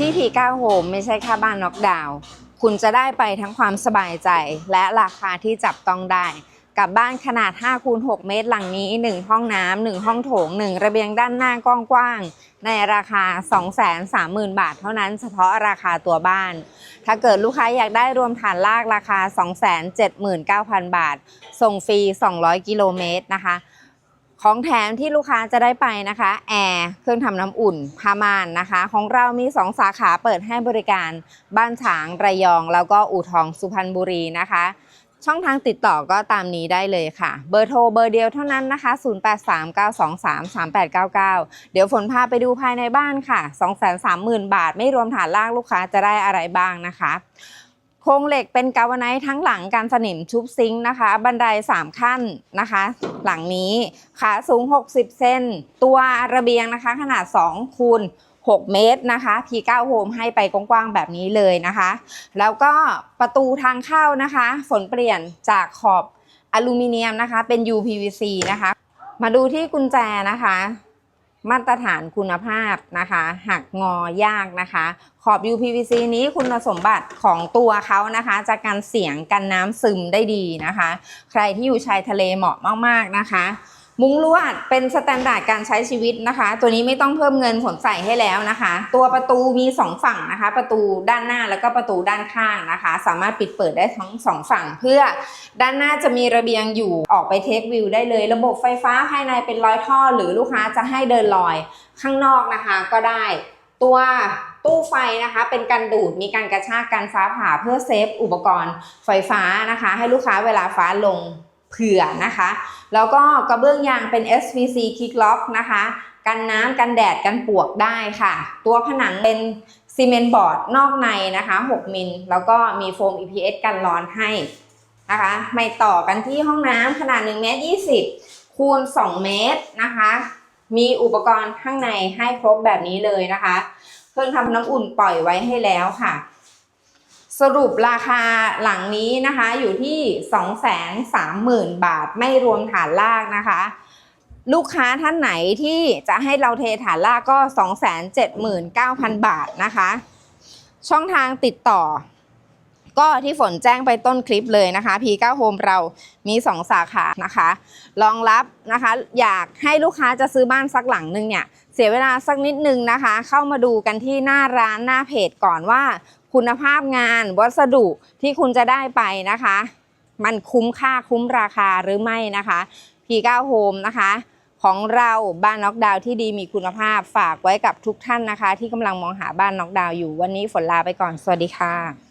ที่ P9 Home ไม่ใช่แค่บ้านน็อกดาวน์คุณจะได้ไปทั้งความสบายใจ และราคาที่จับต้องได้ กับบ้านขนาด5คูณ6เมตรหลังนี้ 1 ห้องน้ำ1ห้องโถง 1 ระเบียงด้านหน้ากว้างๆในราคา 230,000 บาทเท่านั้นเฉพาะราคาตัวบ้าน ถ้าเกิดลูกค้าอยากได้รวมฐานลากราคา 279,000 บาท ส่งฟรี 200 กิโลเมตรนะคะ ของแถมที่ลูกค้าจะได้ไปนะคะแอร์เครื่องทำน้ำอุ่นผ้าม่านนะคะ ของเรามี 2 สาขาเปิดให้บริการบ้านฉางระยอง แล้วก็อู่ทองสุพรรณบุรีนะคะ ช่องทางติดต่อก็ตามนี้ได้เลยค่ะ เบอร์โทรเบอร์เดียวเท่านั้นนะคะ 0839233899 เดี๋ยวฝนพาไปดูภายในบ้านค่ะ 230,000 บาท ไม่รวมฐานล่างลูกค้าจะได้อะไรบ้างนะคะ โครงเหล็กเป็นกาวไนท์ทั้งหลังการสนิมชุบซิงค์นะคะ บันได 3 ขั้นนะคะ หลังนี้ขาสูง 60 เซนตัวระเบียงนะคะ ขนาด2คูณ6 เมตรนะคะ P9 Home ให้ไปกว้างๆแบบนี้เลยนะคะ แล้วก็ประตูทางเข้านะคะ ฝนเปลี่ยนจากขอบอลูมิเนียมนะคะ เป็น UPVC นะคะ มาดูที่กุญแจนะคะ มาตรฐานคุณภาพนะคะ หักงอยากนะคะ ขอบ UPVC นี้คุณสมบัติของตัวเขานะคะ จะกันเสียงกันน้ำซึมได้ดีนะคะ ใครที่อยู่ชายทะเลเหมาะมากๆนะคะ มุ้งลวดเป็นสแตนดาร์ดการใช้ชีวิตนะคะ ตัวนี้ไม่ต้องเพิ่มเงินผลใส่ให้แล้วนะคะ ตัวประตูมี 2 ฝั่งนะคะ ประตูด้านหน้าแล้วก็ประตูด้านข้างนะคะ สามารถปิดเปิดได้ทั้งสองฝั่ง เพื่อด้านหน้าจะมีระเบียงอยู่ออกไปเทควิวได้เลย ระบบไฟฟ้าภายในเป็นร้อยท่อ หรือลูกค้าจะให้เดินลอยข้างนอกนะคะ ก็ได้ตัวตู้ไฟนะคะ เป็นการดูดมีการกระชากกันฟ้าผ่าเพื่อเซฟอุปกรณ์ไฟฟ้านะคะ ให้ลูกค้าเวลาฟ้าลง เผื่อนะคะ แล้วก็กระเบื้องยางเป็น SVC Kick Lock นะคะ กันน้ำกันแดดกันปวกได้ค่ะ ตัวผนังเป็นซีเมนต์บอร์ดนอกในนะคะ 6 มิล แล้วก็มีโฟม EPS กันร้อนให้นะคะไม่ต่อกันที่ห้องน้ำขนาด1เมตร20 คูณ 2 เมตรนะคะ มีอุปกรณ์ข้างในให้ครบแบบนี้เลยนะคะ เครื่องทำน้ำอุ่นปล่อยไว้ให้แล้วค่ะ สรุปราคาหลังนี้นะคะอยู่ที่ 230,000 บาทไม่รวมฐานลากนะคะ ลูกค้าท่านไหนที่จะให้เราเทฐานลากก็ 279,000 บาทนะคะ ช่องทางติดต่อ ก็ที่ฝนแจ้งไปต้นคลิปเลยนะคะ P9 Home เรามี 2 สาขานะคะรองรับนะคะ อยากให้ลูกค้าจะซื้อบ้านสักหลังนึงเนี่ย เสียเวลาสักนิดนึงนะคะ เข้ามาดูกันที่หน้าร้านหน้าเพจก่อนว่า คุณภาพงานวัสดุที่คุณจะได้ไปนะคะ มันคุ้มค่าคุ้มราคาหรือไม่นะคะ P9 Home นะคะของเราบ้านน็อกดาวที่ดีมีคุณภาพฝากไว้กับทุกท่านนะคะ ที่กำลังมองหาบ้านน็อกดาวอยู่วันนี้ฝนลาไปก่อนสวัสดีค่ะ